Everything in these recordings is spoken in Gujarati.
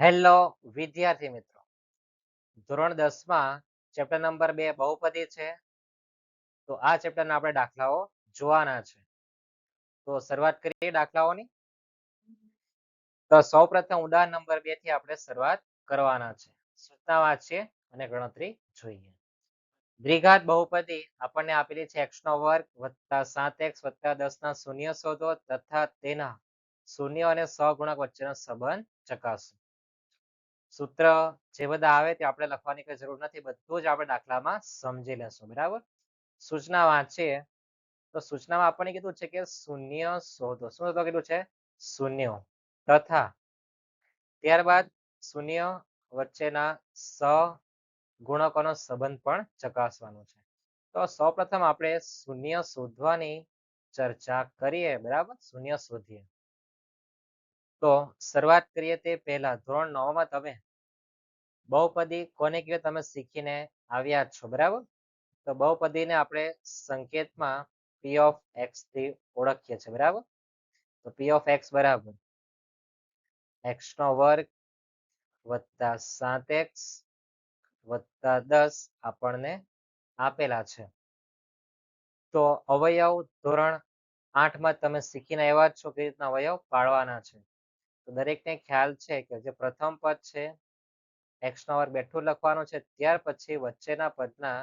હેલો, વિદ્યાર્થી મિત્રો. ધોરણ દસમાં ચેપ્ટર નંબર બે બહુપદી છે. તો આ ચેપ્ટરના આપણે દાખલાઓ જોવાના છે. તો શરૂઆત કરીએ દાખલાઓની. તો સૌપ્રથમ ઉદાહરણ નંબર બેથી આપણે શરૂઆત કરવાના છે. સૂચના વાંચીએ અને ગણતરી જોઈએ. દ્વિઘાત બહુપદી આપણને આપેલી છે એક્સ નો વર્ગ વત્તા સાત એક્સ વત્તા દસ ના શૂન્ય શોધો તથા તેના શૂન્ય અને સહગુણક વચ્ચેનો સંબંધ ચકાસો. સૂત્ર જે બધા આવે તે આપણે લખવાની કઈ જરૂર નથી, બધું જ આપણે દાખલામાં સમજી લેશું, બરાબર? સૂચના વાંચીએ, તો સૂચનામાં આપણને કીધું છે કે શૂન્ય શોધો. શું શોધો કીધું છે? શૂન્ય. તથા ત્યારબાદ શૂન્ય વચ્ચેના સ ગુણકોનો સંબંધ પણ ચકાસવાનો છે. તો સૌપ્રથમ આપણે શૂન્ય શોધવાની ચર્ચા કરીએ, બરાબર? શૂન્ય શોધીએ. તો શરૂઆત કરીએ તે પહેલા. ધોરણ નવમાં તમે બહુપદી કોને કહેવાય તમે શીખીને આવ્યા છો, બરાબર? તો બહુપદીને આપણે સંકેતમાં પી ઓફ એક્સથી ઓળખીએ છીએ, બરાબર? તો પી ઓફ એક્સ બરાબર. એક્સ નો વર્ગ વત્તા સાત એક્સ વત્તા દસ આપણને આપેલા છે. તો અવયવ ધોરણ આઠમાં તમે શીખીને આવ્યા છો કે રીતના અવયવ પાડવાના છે? તો દરેકને ખ્યાલ છે કે જે પ્રથમ પદ છે એક્સ વર્ગ બેઠું લખવાનું છે, ત્યાર પછી વચ્ચેના પદના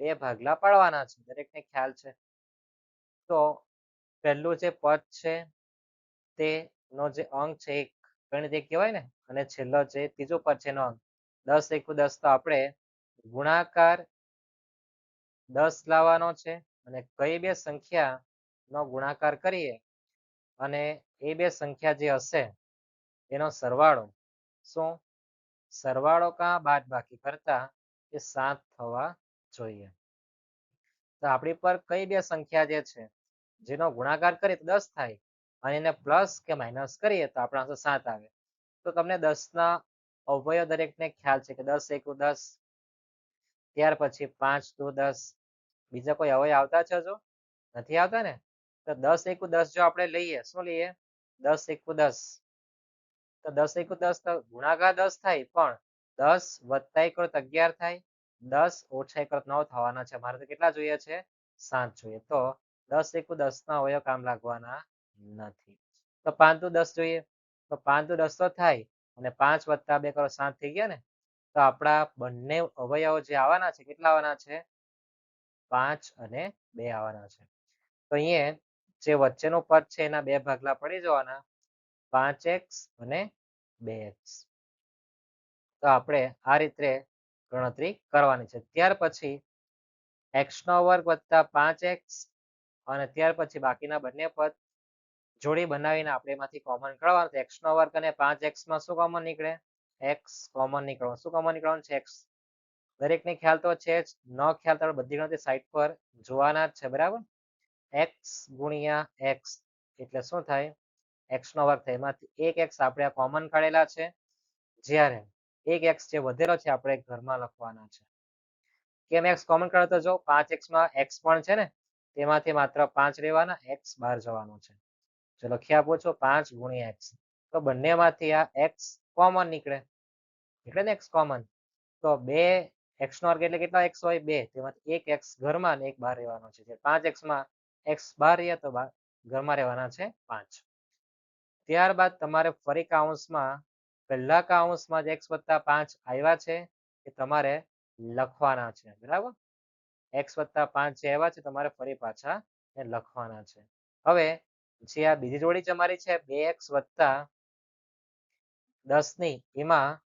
બે ભાગલા પાડવાના છે. દરેકને ખ્યાલ છે. તો પહેલું જે પદ છે, તેનો જે અંક છે એક ગણિત એક કહેવાય ને? અને છેલ્લો જે ત્રીજો પદ છે એનો અંક. દસ એકુ દસ તો આપણે ગુણાકાર દસ લાવવાનો છે અને કઈ બે સંખ્યા નો ગુણાકાર કરીએ? અને એ બે સંખ્યા જે હશે, એનો સરવાળો શું? સરવાળો કા બાદ બાકી કરતા એ સાત થવા જોઈએ. તો આપણી પર કઈ બે સંખ્યા જે છે, જેનો ગુણાકાર કરીએ તો દસ થાય અને એને પ્લસ કે માઇનસ કરીએ તો આપણા સાત આવે. તો તમને દસના અવયવ દરેકને ખ્યાલ છે કે દસ એકુ દસ, ત્યાર પછી પાંચ દુ દસ. બીજા કોઈ અવયવ આવતા છે હજુ? નથી આવતા ને? તો દસ એકુ દસ જો આપણે લઈએ, શું લઈએ? દસ એકુ દસ. તો દસ એકુ દસ ગુણાકાર દસ થાય, પણ દસ વત્તા એક કરત અગિયાર થાય. દસ ઓછા એક નવ થવાના છે. મારે તો કેટલા જોઈએ છે? સાત જોઈએ. તો દસ એકુ દસ ના અવયવ કામ લાગવાના નથી. તો પાંચ દસ જોઈએ. તો પાંચ દસ તો થાય અને પાંચ વત્તા બે કરો સાત થઈ ગયા ને, તો આપણા બંને અવયવો જે આવવાના છે, કેટલા આવવાના છે? પાંચ અને બે આવવાના છે. તો અહીંયા જે વચ્ચેનો પદ છે, એના બે ભાગલા પડી જવાના. પાંચ એક્સ અને બે એક્સ. તો આપણે આ રીતે ગણતરી કરવાની છે. ત્યાર પછી એક્સ નો વર્ગ વત્તા પાંચ એક્સ અને ત્યાર પછી બાકીના બંને પદ જોડી બનાવીને આપણે એમાંથી કોમન કાઢવાનું એક્સ નો વર્ગ અને પાંચ એક્સમાં શું કોમન નીકળે? એક્સ કોમન નીકળવાનું. શું કોમન નીકળવાનું છે? એક્સ. દરેકને ખ્યાલ તો છે જ. ન ખ્યાલ તો બધી ગણતરી સાઈડ પર જોવાના જ છે. બરાબર? એક્સ ગુણ્યા એક્સ એટલે શું થાય? એક્સ નો વર્ગ થાય. એમાંથી એક એક્સ આપણે આ કોમન કાઢેલા છે. જ્યારે એક એક્સ જે વધેલો છે, આપણે ઘરમાં લખવાના છે. કેમ એક્સ કોમન કાઢો તો જો પાંચ એક્સમાં એક્સ પણ છે ને, તેમાંથી માત્ર પાંચ રહેવાના એક્સ બહાર જવાનો છે. જો લખી આપો છો પાંચ ગુણ્યા એક્સ તો બંનેમાંથી આ એક્સ કોમન નીકળે. એટલે ને એક્સ કોમન તો બે એક્સ નો વર્ગ એટલે કેટલા એક્સ હોય? બે. તેમાંથી એક એક્સ ઘરમાં અને એક બહાર રહેવાનો છે. પાંચ એક્સમાં એક્સ બહાર રહ્યા તો ઘરમાં રહેવાના છે પાંચ. ત્યારબાદ તમારે ફરી કાઉન્સમાં પહેલા કાઉન્સમાં જે એક્સ વત્તા પાંચ આવ્યા છે, એ તમારે લખવાના છે. બરાબર? એક્સ વત્તા પાંચ જે આવ્યા છે, તમારે ફરી પાછા એ લખવાના છે. હવે, જે આ બીજી જોડી તમારી છે, બે એક્સ વત્તા દસની એમાં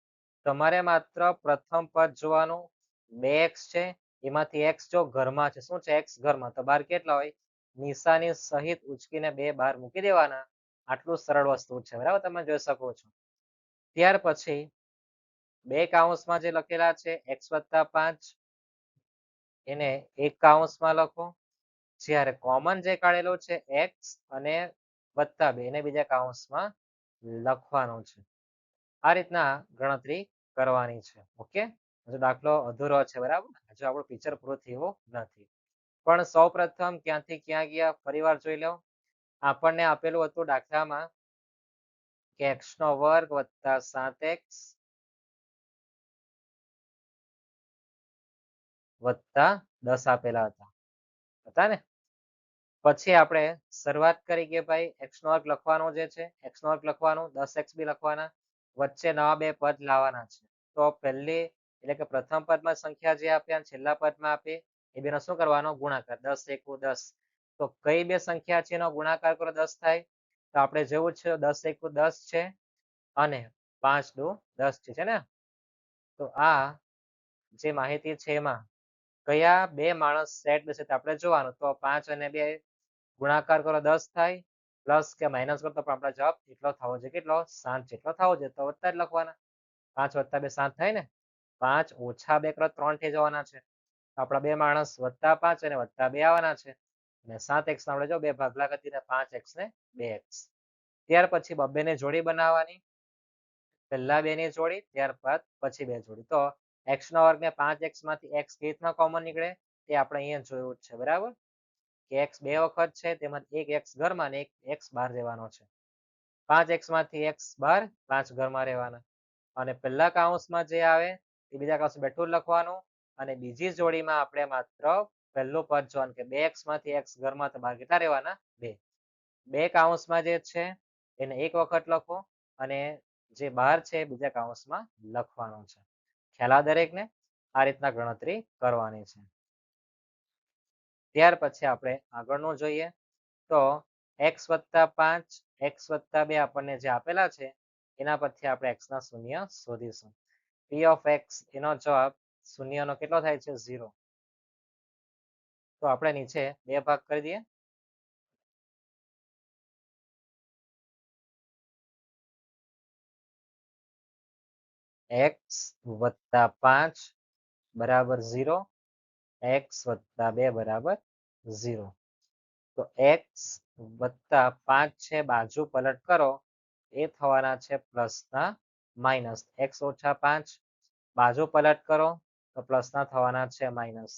તમારે માત્ર પ્રથમ પદ જોવાનું, બે એક્સ છે, એમાંથી એક્સ જો ઘરમાં છે, શું છે? એક્સ ઘરમાં. તો બાર કેટલા હોય? નિશાની સહિત ઉચકીને બે બાર મૂકી દેવાના. આટલું સરળ વસ્તુ છે. બરાબર? તમે જોઈ શકો છો. ત્યાર પછી બે કાઉન્સમાં જે લખેલા છે એક્સ વત્તા પાંચ, એને એક કાઉન્સમાં લખો. જ્યારે કોમન જે કાઢેલો છે એક્સ અને વત્તા બે, એને બીજા કાઉન્સમાં લખવાનું છે. આ રીતના ગણતરી કરવાની છે. ઓકે? હજુ દાખલો અધૂરો છે, બરાબર? હજુ આપણું પિક્ચર પૂરું થયું નથી. પણ સૌ પ્રથમ ક્યાંથી ક્યાં ગયા? ફરી જોઈ લો. આપણને આપેલું હતું દાખલામાં કે એક્સ નો વર્ગ વત્તા સાત એક્સ વત્તા દસ આપેલા હતા. હતા ને? પછી આપણે શરૂઆત કરી કે ભાઈ એક્સ નો વર્ગ લખવાનો જે છે એક્સ નો વર્ગ લખવાનું, દસ એક્સ બી લખવાના, વચ્ચે નવા બે પદ લાવવાના છે. તો પહેલી, એટલે કે પ્રથમ પદમાં સંખ્યા જે આપ્યા, છેલ્લા પદમાં આપી, એ બેનો શું કરવાનો? ગુણાકાર. દસ એકુ દસ. તો કઈ બે સંખ્યા છે એનો ગુણાકાર કરો દસ થાય, તો આપણે જેવું છે દસ એકુ દસ છે અને પાંચ દુ દસ છે ને? તો આ જે માહિતી છે એમાં કયા બે માણસ સેટ બેસે આપણે જોવાનું. તો પાંચ અને બે ગુણાકાર કરો દસ થાય, પ્લસ કે માઇનસ કરો પણ આપણો જવાબ એટલો થવો જોઈએ? કેટલો? સાત જેટલો થવો જોઈએ. તો વત્તા જ લખવાના. પાંચ વત્તા બે સાત થાય ને? પાંચ ઓછા બે કરો ત્રણ થઈ જવાના છે. આપણા બે માણસ વત્તા પાંચ અને વત્તા બે આવવાના છે. અને સાત એક્સ આપણે જો બે ભાગલા કરી પાંચ એક્સ ને બે એક્સ ત્યાર પછી બબ્બે ને જોડી બનાવવાની. પહેલા બે ની જોડી, ત્યારબાદ પછી બે જોડી. તો એક્સ નો વર્ગ ને પાંચ એક્સમાંથી એક્સ કેવી કોમન નીકળે? તે આપણે અહીંયા જોયું છે, બરાબર? કે એક્સ બે વખત છે તેમાં એક એક્સ ઘરમાં ને એક એક્સ બહાર રહેવાનો છે. પાંચ એક્સમાંથી એક્સ બહાર, પાંચ ઘરમાં રહેવાના. અને પહેલા કાઉન્સમાં જે આવે, એ બીજા કાઉન્સ બેઠું લખવાનું. અને બીજી જોડીમાં આપણે માત્ર પહેલું પદ જોવાનું કે બે એક્સમાંથી એક્સ ઘરમાં તો બહાર કેટલા રહેવાના? બે. બે કાઉન્સમાં જે છે, એને એક વખત લખો અને જે બહાર છે બીજા કાઉન્સમાં લખવાનું છે. ખ્યાલ દરેકને? આ રીતના ગણતરી કરવાની છે. ત્યાર પછી આપણે આગળનું જોઈએ. તો એક્સ વત્તા પાંચ એક્સ વત્તા બે આપણને જે આપેલા છે, એના પરથી આપણે એક્સ ના શૂન્ય શોધીશું. પી ઓફ એક્સ એનો જવાબ શૂન્યનો કેટલો થાય છે? ઝીરો. તો આપણે નીચે બે ભાગ કરી દઈએ. એક્સ વત્તા પાંચ બરાબર ઝીરો. એક્સ વત્તા બે બરાબર ઝીરો. તો એક્સ વત્તા પાંચ છે, બાજુ પલટ કરો. એ થવાના છે પ્લસના માઇનસ એક્સ ઓછા પાંચ, બાજુ પલટ કરો તો પ્લસના થવાના છે માઇનસ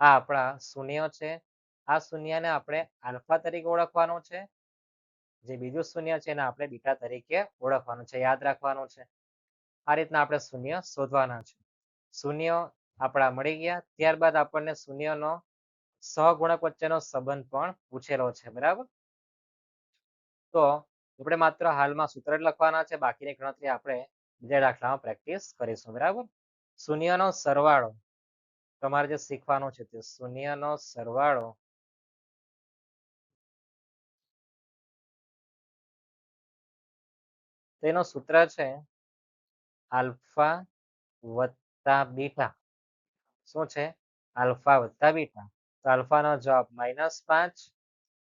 આ આપણા શૂન્ય છે. આ શૂન્યને આપણે આલ્ફા તરીકે ઓળખવાનું છે. જે બીજું શૂન્ય છે એને આપણે બીટા તરીકે ઓળખવાનું છે. યાદ રાખવાનું છે. આ રીતના આપણે શૂન્ય શોધવાના છે. શૂન્ય આપણા મળી ગયા. ત્યારબાદ આપણને શૂન્યનો સહગુણક વચ્ચેનો સંબંધ પણ પૂછેલો છે. બરાબર? તો આપણે માત્ર હાલમાં સૂત્ર જ લખવાના છે. બાકીની ગણતરી આપણે બીજા દાખલામાં પ્રેક્ટિસ કરીશું. બરાબર? શૂન્યનો સરવાળો તમારે જે શીખવાનું છે તે શૂન્યનો સરવાળો તેનો સૂત્ર છે આલ્ફા વત્તા બીટા. શું છે? આલ્ફા વત્તા બીટા. તો આલ્ફાનો જવાબ માઇનસ પાંચ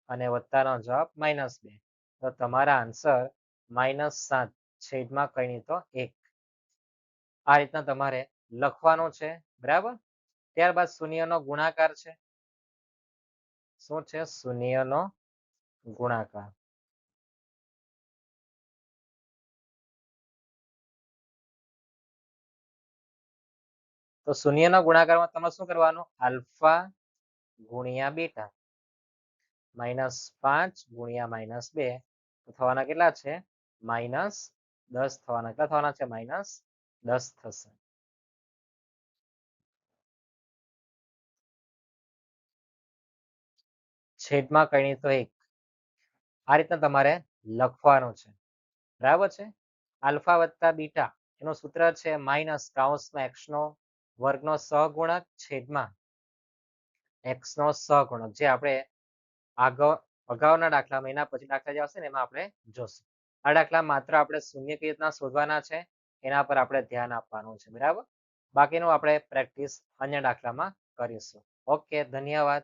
અને વત્તાનો જવાબ માઇનસ બે. તો તમારા આન્સર માઇનસ સાત છેદમાં કઈ તો એક. આ રીતના તમારે લખવાનું છે. બરાબર? ત્યારબાદ શૂન્યનો ગુણાકાર છે. શું છે? શૂન્યનો ગુણાકાર. તો શૂન્યનો ગુણાકારમાં તમારે શું કરવાનું? આલ્ફા ગુણ્યા બીટા માઇનસ પાંચ ગુણ્યા માઇનસ બે થવાના કેટલા છે? માઇનસ દસ થવાના. કેટલા થવાના છે? માઇનસ દસ થશે. છેદમાં કઈ તો એક. આ રીતના તમારે લખવાનું છે. બરાબર છે? આલ્ફા વત્તા બીટા એનું સૂત્ર છે માઇનસ કાઉન્સમાં એક્સ નો વર્ગનો સહગુણક છેદમાં એક્સ નો સહગુણક. જે આપણે અગાઉના દાખલામાં, એના પછી દાખલા જે આવશે ને એમાં આપણે જોશું. આ દાખલા માત્ર આપણે શૂન્ય કઈ રીતના શોધવાના છે, એના પર આપણે ધ્યાન આપવાનું છે. બરાબર? બાકીનું આપણે પ્રેક્ટિસ અન્ય દાખલામાં કરીશું. ઓકે, ધન્યવાદ.